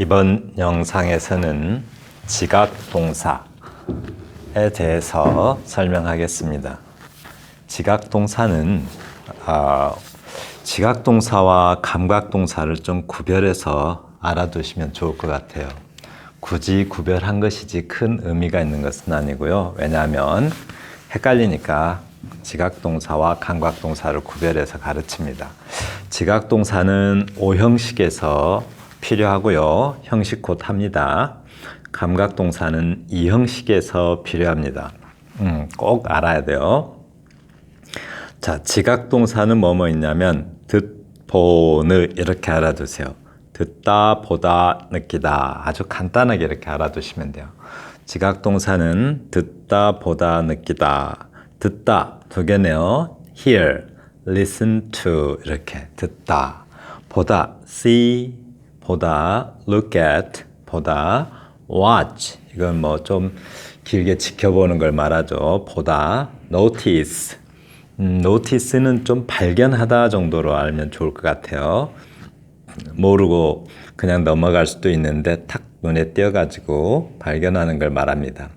이번 영상에서는 지각동사에 대해서 설명하겠습니다. 지각동사는 아, 지각동사와 감각동사를 좀 구별해서 알아두시면 좋을 것 같아요. 굳이 구별한 것이지 큰 의미가 있는 것은 아니고요. 왜냐하면 헷갈리니까 지각동사와 감각동사를 구별해서 가르칩니다. 지각동사는 오형식에서 필요하고요. 형식 곧 합니다. 감각 동사는 이 형식에서 필요합니다. 음, 꼭 알아야 돼요. 자, 지각 동사는 뭐뭐 있냐면 듣, 보느 이렇게 알아두세요. 듣다, 보다, 느끼다 아주 간단하게 이렇게 알아두시면 돼요. 지각 동사는 듣다, 보다, 느끼다. 듣다 두 개네요. hear, listen to 이렇게 듣다. 보다 see, 보다 look at, 보다 watch 이건 뭐 좀 길게 지켜보는 걸 말하죠. 보다 notice 음, notice는 좀 발견하다 정도로 알면 좋을 것 같아요. 모르고 그냥 넘어갈 수도 있는데 탁 눈에 띄어가지고 발견하는 걸 말합니다.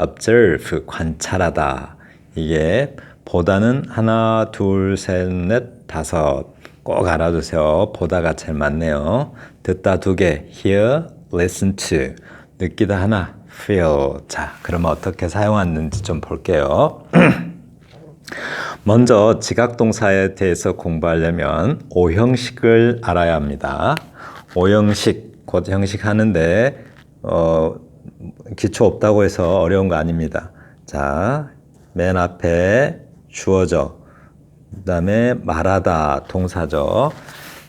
observe 관찰하다 이게 보다는 하나 둘 셋 넷 다섯 꼭 알아두세요. 보다가 제일 많네요. 듣다 두 개 hear, listen to 느끼다 하나 feel 자 그러면 어떻게 사용하는지 좀 볼게요. 먼저 지각동사에 대해서 공부하려면 오형식을 알아야 합니다. 오형식, 곧 형식 하는데 어, 기초 없다고 해서 어려운 거 아닙니다. 자, 맨 앞에 주어져. 그 다음에 말하다 동사죠.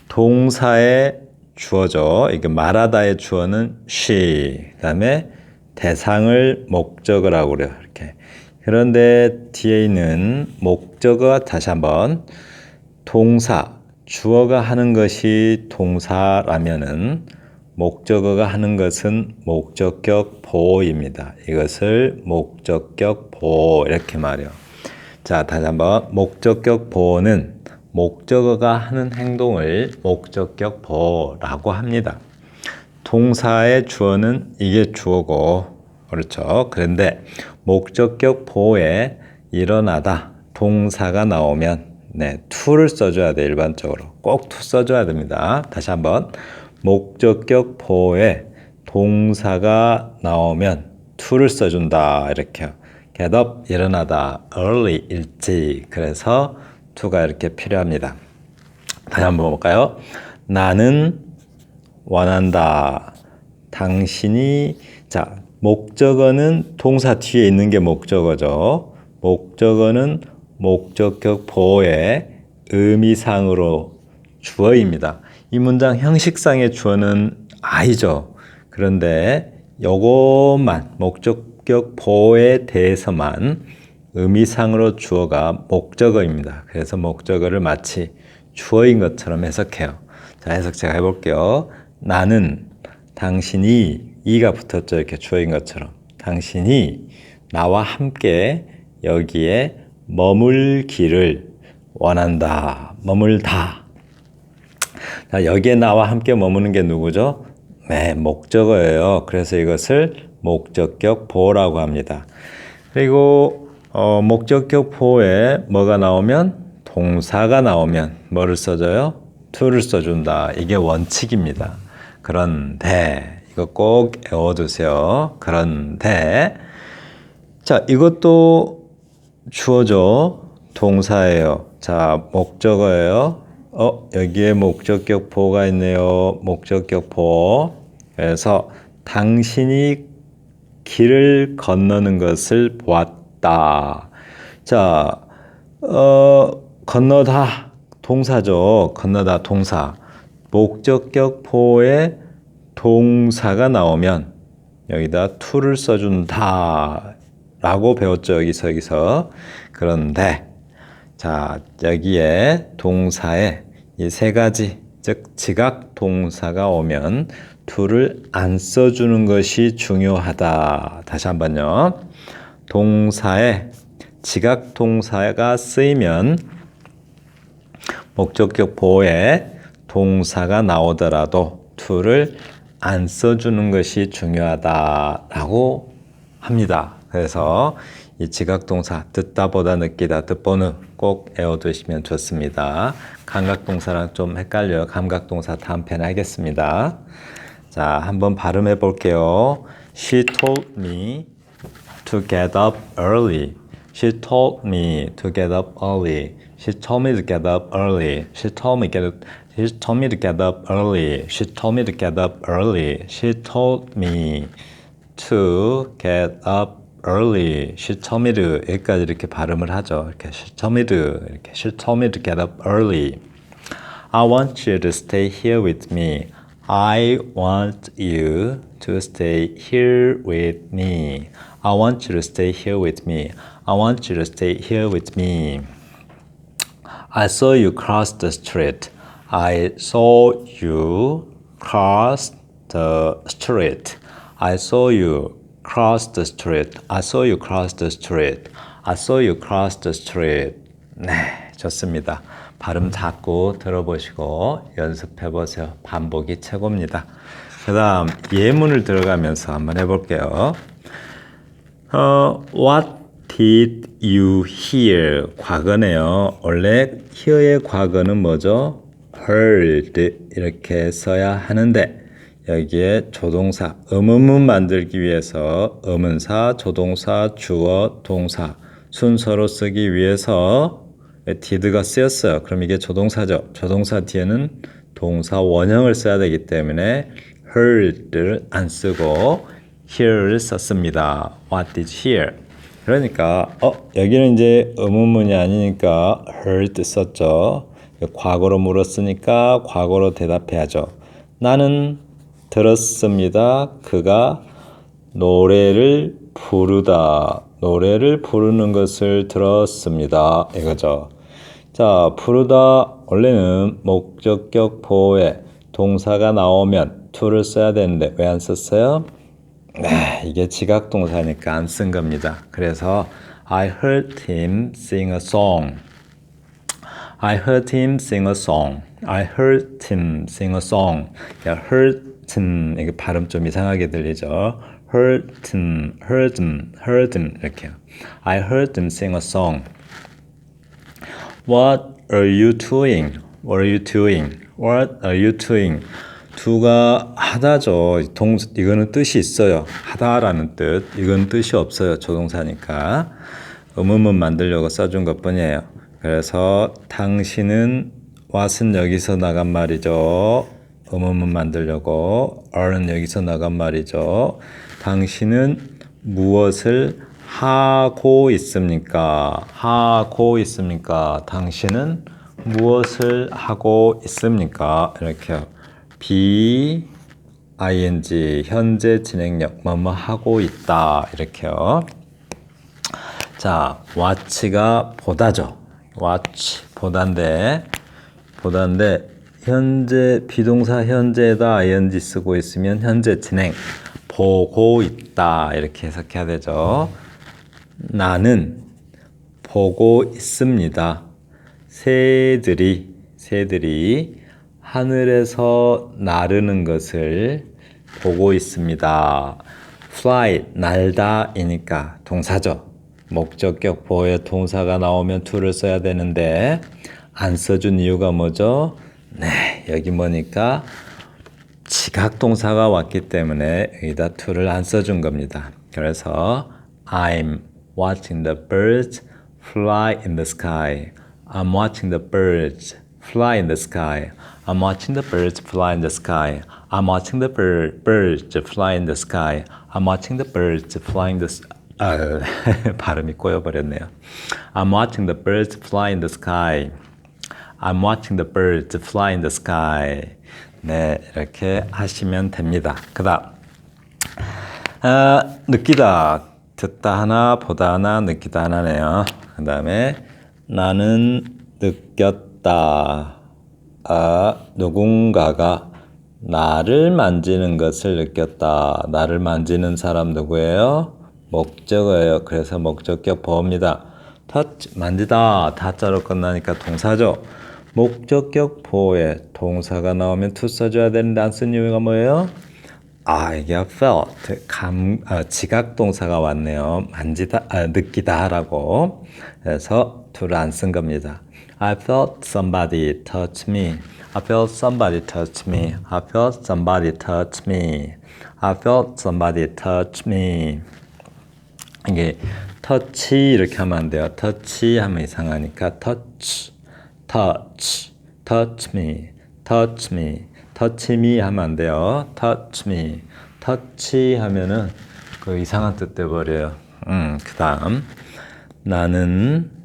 동사의 주어져. 이게 말하다의 주어는 she. 그 다음에 대상을 목적을 하고 그래요. 이렇게. 그런데 뒤에 있는 목적어 다시 한번 동사 주어가 하는 것이 동사라면은 목적어가 하는 것은 목적격 보호입니다. 이것을 목적격 보호 이렇게 말해요. 자, 다시 한번 목적격 보호는 목적어가 하는 행동을 목적격 보호라고 합니다. 동사의 주어는 이게 주어고 그렇죠. 그런데 목적격 보호에 일어나다 동사가 나오면 네, to를 써줘야 돼 일반적으로 꼭 to 써줘야 됩니다. 다시 한번 목적격 보호에 동사가 나오면 to를 써준다 이렇게 get up 일어나다 early 일찍 그래서 to가 이렇게 필요합니다. 다시 한번 볼까요? 나는 원한다. 당신이 자 목적어는 동사 뒤에 있는 게 목적어죠. 목적어는 목적격 보호의 의미상으로 주어입니다. 이 문장 형식상의 주어는 I죠. 그런데 요것만 목적격 보호에 대해서만 의미상으로 주어가 목적어입니다. 그래서 목적어를 마치 주어인 것처럼 해석해요. 자, 해석 제가 해볼게요. 나는 당신이 이가 붙었죠. 이렇게 주어인 것처럼. 당신이 나와 함께 여기에 머물기를 원한다. 머물다. 자, 여기에 나와 함께 머무는 게 누구죠? 네, 목적어예요. 그래서 이것을 목적격 보호라고 합니다. 그리고 어, 목적격 보호에 뭐가 나오면 동사가 나오면 뭐를 써줘요? to를 써준다. 이게 원칙입니다. 그런데 이거 꼭 외워두세요. 그런데 자 이것도 주어져 동사예요. 자 목적어예요. 어 여기에 목적격 보가 있네요. 목적격 보. 그래서 당신이 길을 건너는 것을 보았다. 자 어, 건너다 동사죠. 건너다 동사. 목적격 보에 동사가 나오면 여기다 to를 써준다 라고 배웠죠. 여기서 여기서. 그런데 자 여기에 동사에 이 세 가지 즉 지각 동사가 오면 to를 안 써주는 것이 중요하다. 다시 한 번요. 동사에 지각 동사가 쓰이면 목적격 보호에 동사가 나오더라도 to를 안 써주는 것이 중요하다라고 합니다. 그래서 이 지각동사 듣다 보다 느끼다 듣보는 꼭 외워두시면 좋습니다. 감각동사랑 좀 헷갈려요. 감각동사 다음 편에 하겠습니다. 자, 한번 발음해 볼게요. She told me to get up early. She told me to get up early. She told me to get up early. She told me get She told me to get up early. She told me to get up early. She told me to get up early. She told me to 여기까지 이렇게 발음을 하죠. 이렇게 she told me to 이렇게 she told me to get up early. I want you to stay here with me. I want you to stay here with me. I want you to stay here with me. I want you to stay here with me. I saw you cross the street. I saw you cross the street. I saw you cross the street. I saw you cross the street. I saw you cross the street. 네, 좋습니다. 발음 자꾸 들어보시고 연습해 보세요. 반복이 최고입니다. 그 다음 예문을 들어가면서 한번 해볼게요. 어, what did you hear? 과거네요. 원래 hear의 과거는 뭐죠? heard 이렇게 써야 하는데 여기에 조동사 의문문 만들기 위해서 의문사, 조동사, 주어, 동사 순서로 쓰기 위해서 did가 쓰였어요. 그럼 이게 조동사죠. 조동사 뒤에는 동사 원형을 써야 되기 때문에 heard를 안 쓰고 hear를 썼습니다. What you hear? 그러니까 어 여기는 이제 의문문이 아니니까 heard 썼죠. 과거로 물었으니까 과거로 대답해야죠. 나는 들었습니다. 그가 노래를 부르다. 노래를 부르는 것을 들었습니다. 이거죠. 자, 부르다 원래는 목적격 보호에 동사가 나오면 to를 써야 되는데 왜 안 썼어요? 네, 이게 지각 동사니까 안 쓴 겁니다. 그래서 I heard him sing a song. I heard him sing a song. I heard him sing a song. 야, heard him 이게 발음 좀 이상하게 들리죠. heard him, heard him, heard him 이렇게요. I heard him sing a song. What are you doing? What are you doing? What are you doing? 두가 하다죠. 동 이거는 뜻이 있어요. 하다라는 뜻. 이건 뜻이 없어요. 조동사니까. 의문문 만들려고 써준 것 뿐이에요. 그래서 당신은 what은 여기서 나간 말이죠. 의문문 만들려고 are는 여기서 나간 말이죠. 당신은 무엇을 하고 있습니까? 하고 있습니까? 당신은 무엇을 하고 있습니까? 이렇게요. Be ing 현재 진행력 뭐뭐 하고 있다 이렇게요. 자, watch가 보다죠. watch 보다인데 보다인데 현재 비동사 현재에다 ing 쓰고 있으면 현재 진행 보고 있다 이렇게 해석해야 되죠. 나는 보고 있습니다. 새들이 새들이 하늘에서 나르는 것을 보고 있습니다. fly 날다이니까 동사죠. 목적격 보호에 동사가 나오면 to를 써야 되는데 안 써준 이유가 뭐죠? 네, 여기 뭐니까 지각 동사가 왔기 때문에 여기다 to를 안 써준 겁니다. 그래서 I'm watching the birds fly in the sky. I'm watching the birds fly in the sky. I'm watching the birds fly in the sky. I'm watching the bird, birds fly in the sky. I'm watching the birds fly in the s- 아, 발음이 꼬여버렸네요. I'm watching the birds fly in the sky. I'm watching the birds fly in the sky. 네, 이렇게 하시면 됩니다. 그 다음. 아, 느끼다. 듣다 하나, 보다 하나, 느끼다 하나네요. 그 다음에 나는 느꼈다. 아, 누군가가 나를 만지는 것을 느꼈다. 나를 만지는 사람 누구예요? 목적어예요. 그래서 목적격 보호입니다. touch, 만지다. 다자로 끝나니까 동사죠. 목적격 보호에 동사가 나오면 to 써줘야 안쓴 이유가 뭐예요? 아 이게 felt 감 아, 지각 동사가 왔네요. 만지다 아, 느끼다라고 그래서 to를 안 쓴 겁니다. I felt somebody touch me. I felt somebody touch me. I felt somebody touch me. I felt somebody touch me. 이게 터치 이렇게 하면 안 돼요. 터치 하면 이상하니까 touch, touch, touch me, touch me, touch me 하면 안 돼요. touch me, touch 하면은 그 이상한 뜻 돼버려요. 음, 그 다음 나는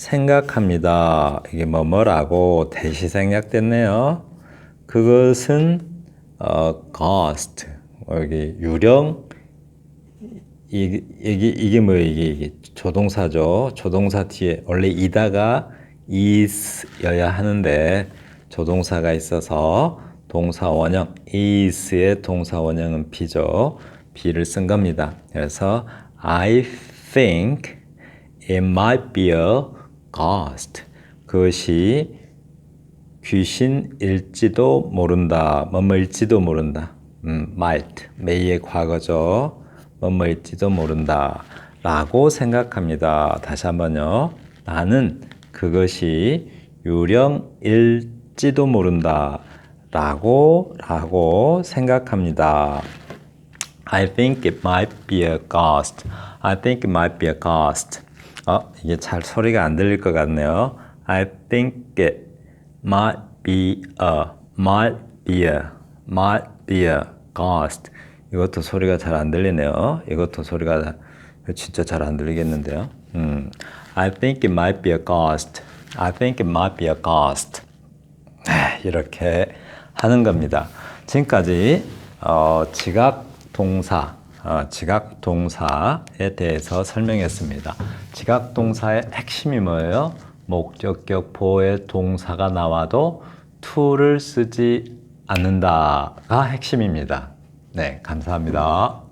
생각합니다. 이게 뭐 뭐라고 대시 생략됐네요. 그것은 어, ghost 여기 유령 이, 이게, 이게 뭐예요? 이게, 이게 조동사죠. 조동사 뒤에 원래 이다가 is여야 하는데 조동사가 있어서 동사 원형 is의 동사 원형은 be죠. be를 쓴 겁니다. 그래서 I think it might be a ghost. 그것이 귀신일지도 모른다. 뭐뭐일지도 모른다. 음, might. may의 과거죠. 뭐뭐일지도 모른다. 라고 생각합니다. 다시 한번요. 나는 그것이 유령일지도 모른다. 라고, 라고 생각합니다. I think it might be a ghost. I think it might be a ghost. 어, 이게 잘 소리가 안 들릴 것 같네요. I think it might be a, might be a, might be a ghost. 이것도 소리가 잘 안 들리네요. 이것도 소리가 진짜 잘 안 들리겠는데요. 음, I think it might be a ghost. I think it might be a ghost. 네, 이렇게 하는 겁니다. 지금까지 어, 지각 동사, 어, 지각 동사에 대해서 설명했습니다. 지각 동사의 핵심이 뭐예요? 목적격 보호의 동사가 나와도 to를 쓰지 않는다가 핵심입니다. 네, 감사합니다.